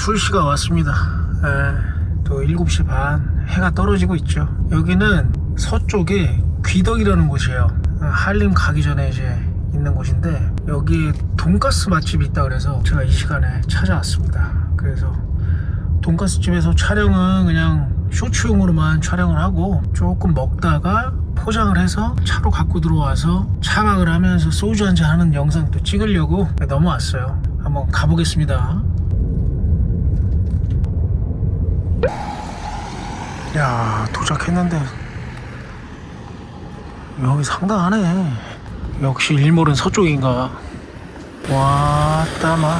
술시가 왔습니다. 에, 또 7시 반 해가 떨어지고 있죠. 여기는 서쪽에 귀덕이라는 곳이에요. 어, 한림 가기 전에 이제 있는 곳인데 여기에 돈가스 맛집이 있다 그래서 제가 이 시간에 찾아왔습니다. 그래서 돈가스 집에서 촬영은 그냥 쇼츠용으로만 촬영을 하고 조금 먹다가 포장을 해서 차로 갖고 들어와서 차박을 하면서 소주 한잔 하는 영상 또 찍으려고 넘어왔어요. 한번 가보겠습니다. 야 도착했는데 여기 상당하네. 역시 일몰은 서쪽인가. 와 따마.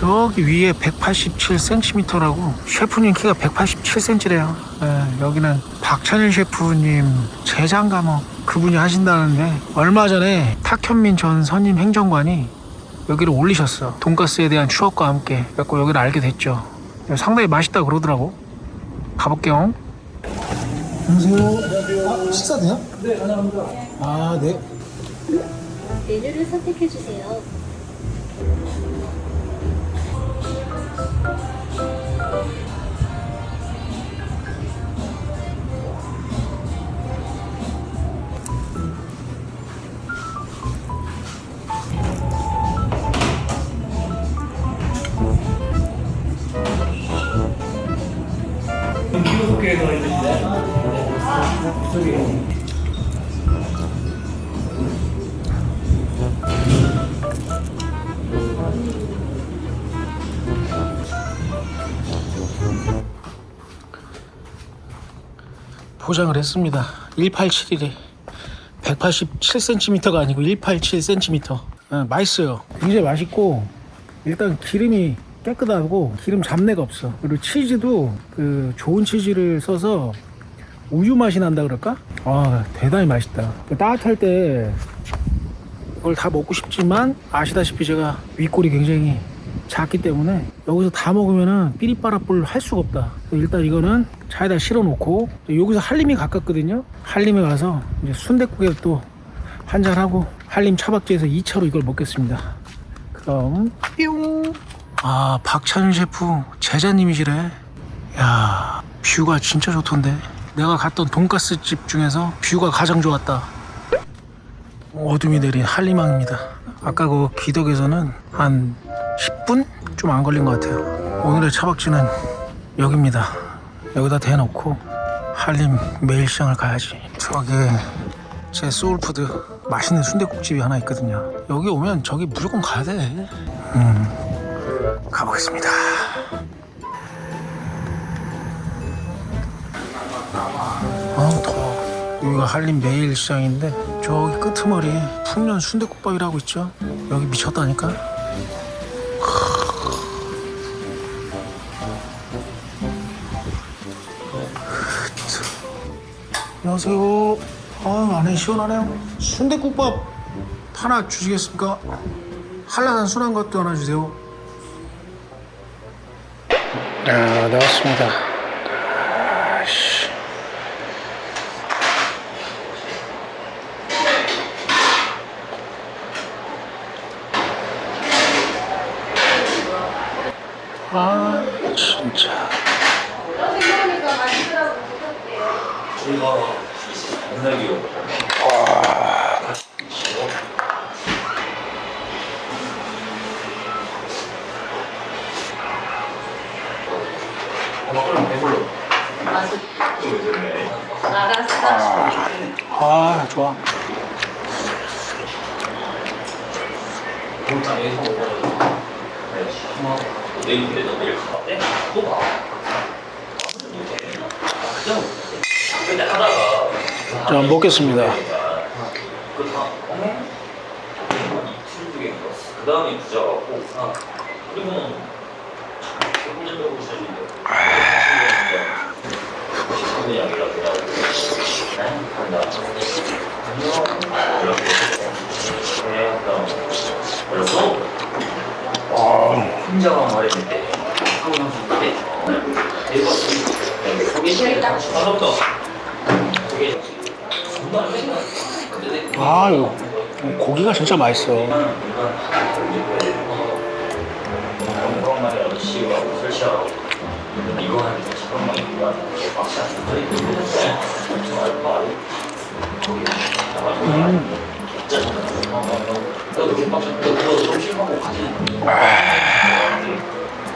저기 위에 187cm라고 셰프님 키가 187cm래요. 여기는 박찬일 셰프님 재장가 뭐 그분이 하신다는데 얼마 전에 탁현민 전 선임 행정관이 여기를 올리셨어. 돈가스에 대한 추억과 함께 그래서 여기를 알게 됐죠. 상당히 맛있다 그러더라고. 가볼게요. 안녕하세요. 아, 식사 돼요? 네, 가능합니다. 아, 네. 메뉴를 선택해 주세요. 중국에서 있는데 저기 포장을 했습니다. 187이래. 187cm가 아니고 187cm. 맛있어요. 굉장히 맛있고 일단 기름이 깨끗하고 기름 잡내가 없어. 그리고 치즈도 그 좋은 치즈를 써서 우유 맛이 난다 그럴까? 아 대단히 맛있다. 따뜻할 때 이걸 다 먹고 싶지만 아시다시피 제가 윗골이 굉장히 작기 때문에 여기서 다 먹으면은 삐리빠라뿔 할 수가 없다. 일단 이거는 차에다 실어 놓고 여기서 한림이 가깝거든요. 한림에 가서 이제 순댓국에 또 한잔 하고 한림 차박지에서 2차로 이걸 먹겠습니다. 그럼 뿅. 아 박찬윤 셰프 제자님이시래. 야 뷰가 진짜 좋던데. 내가 갔던 돈가스 집 중에서 뷰가 가장 좋았다. 어둠이 내린 한림항입니다. 아까 그 기덕에서는 한 10분? 좀 안 걸린 것 같아요. 오늘의 차박지는 여기입니다. 여기다 대놓고 한림 매일시장을 가야지. 저기 제 소울푸드 맛있는 순대국집이 하나 있거든요. 여기 오면 저기 무조건 가야 돼. 음, 가보겠습니다. 아 더워. 여기가 한림 매일시장인데 저기 끄트머리에 풍년 순대국밥이라고 있죠. 여기 미쳤다니까. 안녕하세요. 아, 안에 시원하네요. 순대국밥 하나 주시겠습니까? 한라산 순한 것도 하나 주세요. 아, 나왔습니다. 아씨. 아, 진짜. 아, 좋아. 내일 내일 가봐. 네? 또 봐. 그냥 하다가 자, 먹겠습니다. 그 다음. 그 다음에 부자 혼자적으로 양이라 간다. 말했는데 근데 내아 그런 말이 아저씨하고 설치하고 이 막 이거 음.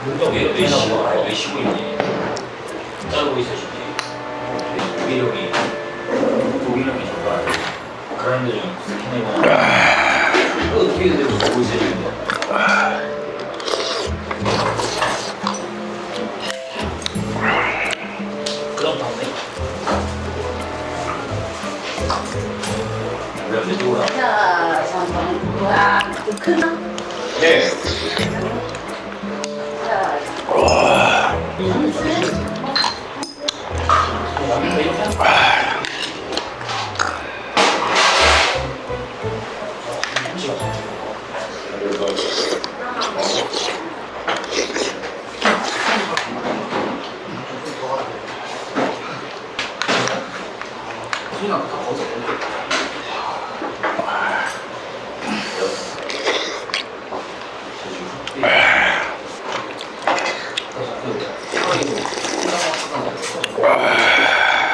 진짜 왜 쉬고 있니 짜고 있으시지 그라인더 좀 스캔해봐 어떻게 되고 보고 있으시는 거야 그럼 다음에. 왜안 되지 뭐야? 자, 잠깐. 와, 크나? 네. 자,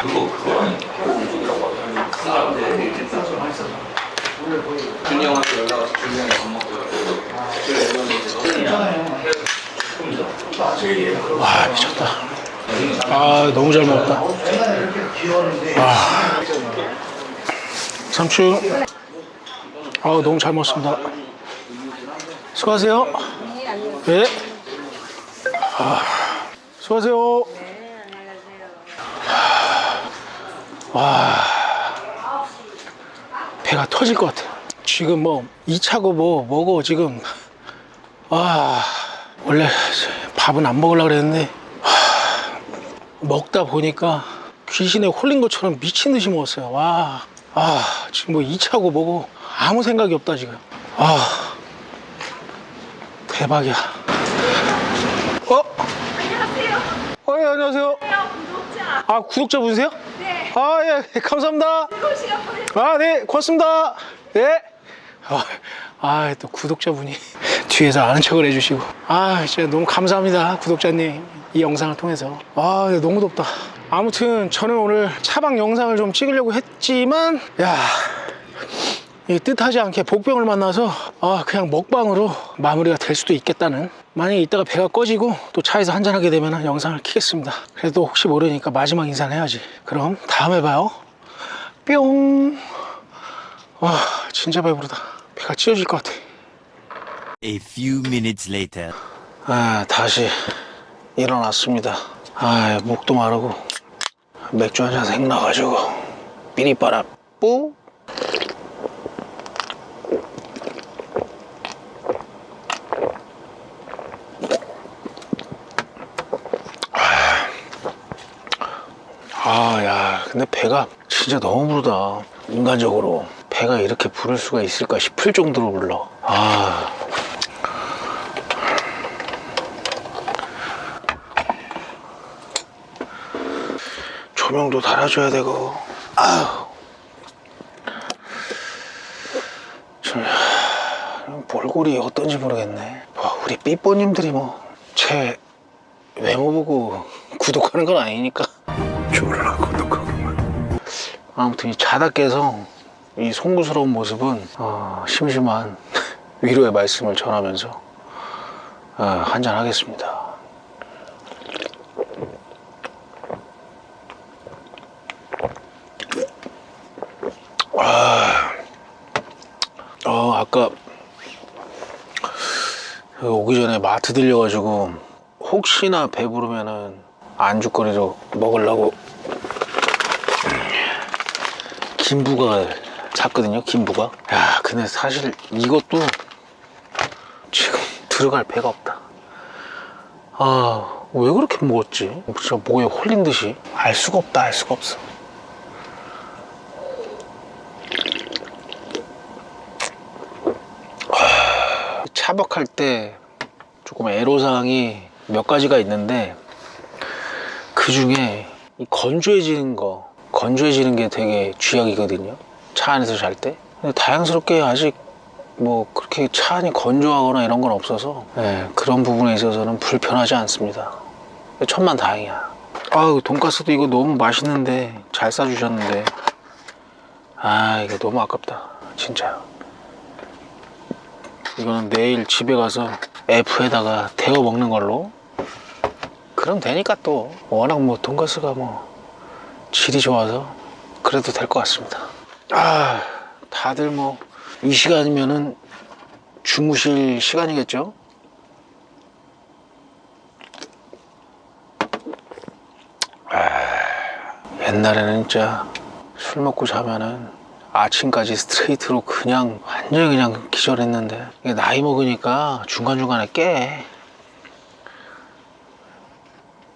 그거 그거 아니야? 쪽이라고 하더라고 준영한테 연락 와서 준영이 밥 먹고 와 미쳤다. 아 너무 잘 먹었다. 아 삼촌. 아 너무 잘 먹었습니다. 수고하세요. 네 아, 수고하세요. 와 배가 터질 것 같아 지금 뭐 2차고 뭐 뭐고 지금. 아 원래 밥은 안 먹으려고 그랬는데. 하, 먹다 보니까 귀신에 홀린 것처럼 미친 듯이 먹었어요. 와 아, 지금 뭐 2차고 뭐고 아무 생각이 없다 지금 아 대박이야 어? 안녕하세요 어, 예, 안녕하세요 구독자. 아 구독자 분이세요? 네. 아 예 감사합니다 시간 보내세요. 아, 네, 고맙습니다. 네. 아, 아, 또 구독자분이 뒤에서 아는 척을 해주시고. 아, 진짜 너무 감사합니다. 구독자님. 이 영상을 통해서. 아, 네, 너무 덥다. 아무튼 저는 오늘 차박 영상을 좀 찍으려고 했지만, 야. 이 뜻하지 않게 복병을 만나서 아 그냥 먹방으로 마무리가 될 수도 있겠다는 만약에 이따가 배가 꺼지고 또 차에서 한잔하게 되면 영상을 키겠습니다 그래도 혹시 모르니까 마지막 인사는 해야지 그럼 다음에 봐요 뿅. 와, 진짜 배부르다. 배가 찢어질 것 같아. A few minutes later. 아, 다시 일어났습니다. 아, 목도 마르고 맥주 한 잔 생나가지고 삐리빠라 뿌. 아, 야, 근데 배가 진짜 너무 부르다. 인간적으로. 배가 이렇게 부를 수가 있을까 싶을 정도로 불러. 아. 조명도 달아줘야 되고. 아우. 참, 몰골이 어떤지 모르겠네. 뭐, 우리 삐뽀님들이 뭐, 제 외모 보고 구독하는 건 아니니까. 졸라 구독하구만. 아무튼 이 자다 깨서 이 송구스러운 모습은 어, 심심한 위로의 말씀을 전하면서 어, 한잔 하겠습니다. 아, 어, 아까 여기 오기 전에 마트 들려가지고 혹시나 배부르면은 안주거리로 먹으려고 김부각을 샀거든요 김부각 야 근데 사실 이것도 지금 들어갈 배가 없다. 아 왜 그렇게 먹었지? 진짜 뭐에 홀린 듯이. 알 수가 없다 알 수가 없어. 하, 차박할 때 조금 애로사항이 몇 가지가 있는데 그 중에 이 건조해지는 거, 건조해지는 게 되게 쥐약이거든요. 차 안에서 잘 때. 근데 다양스럽게 아직 뭐 그렇게 차 안이 건조하거나 이런 건 없어서 예, 그런 부분에 있어서는 불편하지 않습니다. 천만 다행이야. 아우 돈가스도 이거 너무 맛있는데 잘 싸주셨는데 아 이거 너무 아깝다 진짜. 이거는 내일 집에 가서 F에다가 데워 먹는 걸로. 그럼 되니까 또 워낙 뭐 돈가스가 뭐 질이 좋아서 그래도 될 것 같습니다. 아 다들 뭐 이 시간이면은 주무실 시간이겠죠? 아, 옛날에는 진짜 술 먹고 자면은 아침까지 스트레이트로 그냥 완전히 그냥 기절했는데 이게 나이 먹으니까 중간중간에 깨.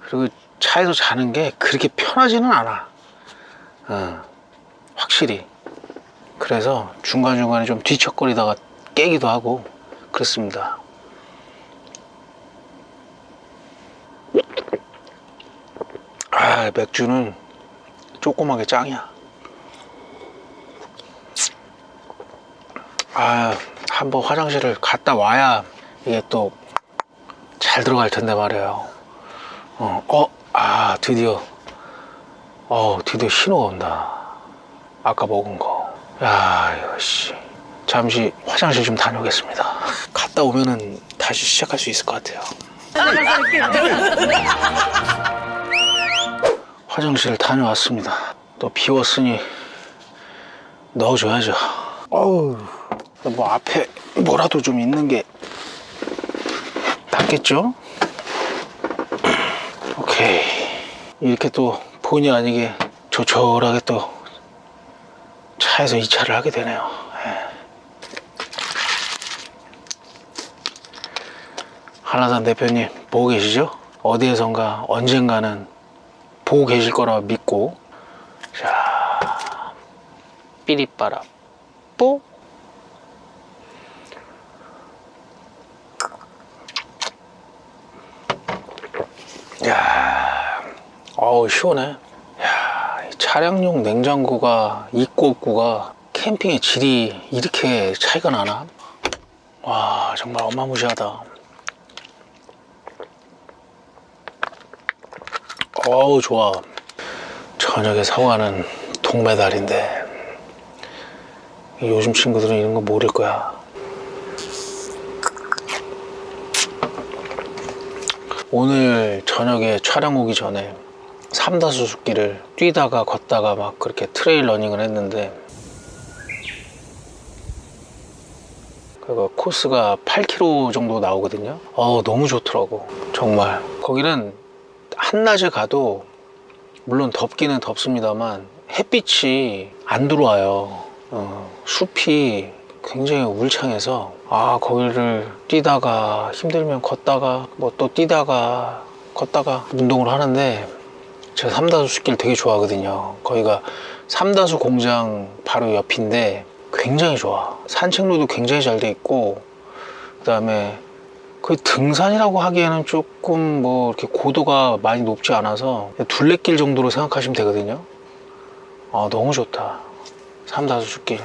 그리고 차에서 자는 게 그렇게 편하지는 않아. 어, 확실히. 그래서 중간중간에 좀 뒤척거리다가 깨기도 하고 그렇습니다. 아 맥주는 조그맣게 짱이야 아, 한번 화장실을 갔다 와야 이게 또 잘 들어갈 텐데 말이에요. 어, 어, 아, 드디어, 어, 드디어 신호가 온다. 아까 먹은 거. 야, 이거, 씨. 잠시 화장실 좀 다녀오겠습니다. 갔다 오면은 다시 시작할 수 있을 것 같아요. 화장실 다녀왔습니다. 또 비웠으니 넣어줘야죠. 어우, 뭐 앞에 뭐라도 좀 있는 게 낫겠죠? 오케이. 이렇게 또 본의 아니게 조촐하게 또 차에서 이 차를 하게 되네요. 예. 한라산 대표님 보고 계시죠? 어디에선가 언젠가는 보고 계실 거라 믿고 자 삐리빠라 뽀 야, 어우 시원해. 야, 이 차량용 냉장고가 있고 없고가 캠핑의 질이 이렇게 차이가 나나? 와, 정말 어마무시하다. 어우 좋아. 저녁에 사과는 동메달인데 요즘 친구들은 이런 거 모를 거야. 오늘 저녁에 촬영 오기 전에 삼다수 숲길을 뛰다가 걷다가 막 그렇게 트레일 러닝을 했는데 그 코스가 8km 정도 나오거든요. 어 너무 좋더라고. 정말. 거기는 한낮에 가도 물론 덥기는 덥습니다만 햇빛이 안 들어와요. 어, 숲이 굉장히 울창해서 아 거기를 뛰다가 힘들면 걷다가 뭐 또 뛰다가 걷다가 운동을 하는데 제가 삼다수 숲길 되게 좋아하거든요. 거기가 삼다수 공장 바로 옆인데 굉장히 좋아. 산책로도 굉장히 잘 돼 있고 그다음에 그 등산이라고 하기에는 조금 뭐 이렇게 고도가 많이 높지 않아서 둘레길 정도로 생각하시면 되거든요. 아 너무 좋다. 삼다수 숲길.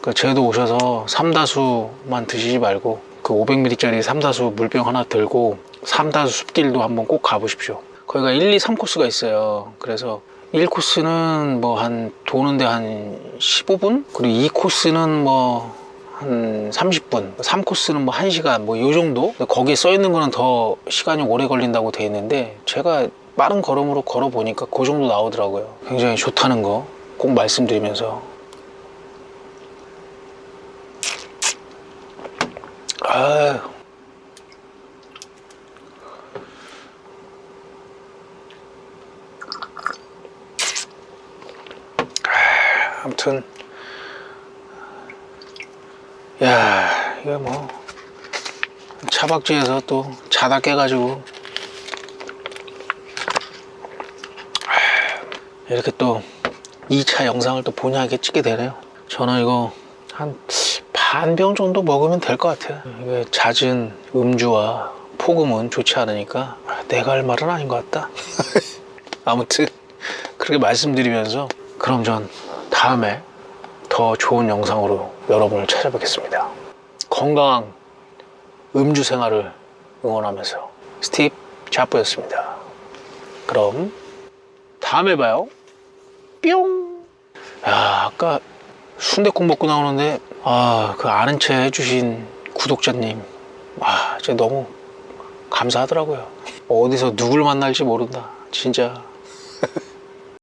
그 제도 오셔서 삼다수만 드시지 말고 그 500ml짜리 삼다수 물병 하나 들고 삼다수 숲길도 한번 꼭 가보십시오. 거기가 1, 2, 3코스가 있어요. 그래서 1코스는 뭐 한 도는데 한 15분? 그리고 2코스는 뭐 한 30분, 3코스는 뭐 1시간 뭐 요 정도? 거기에 써 있는 거는 더 시간이 오래 걸린다고 돼 있는데 제가 빠른 걸음으로 걸어 보니까 그 정도 나오더라고요. 굉장히 좋다는 거 꼭 말씀드리면서 아 아, 아무튼 야 이거 뭐 차박지에서 또 자다 깨가지고 아, 이렇게 또 2차 영상을 또 본의 아니게 찍게 되네요 저는 이거 한 반 병 정도 먹으면 될 것 같아요 이게 잦은 음주와 폭음은 좋지 않으니까 내가 할 말은 아닌 것 같다. 아무튼 그렇게 말씀드리면서 그럼 전 다음에 더 좋은 영상으로 여러분을 찾아뵙겠습니다. 건강한 음주 생활을 응원하면서 스티브 자프였습니다. 그럼 다음에 봐요. 뿅. 야, 아까 순대국 먹고 나오는데 아, 그 아는 체 해주신 구독자님, 아, 진짜 너무 감사하더라고요. 어디서 누굴 만날지 모른다. 진짜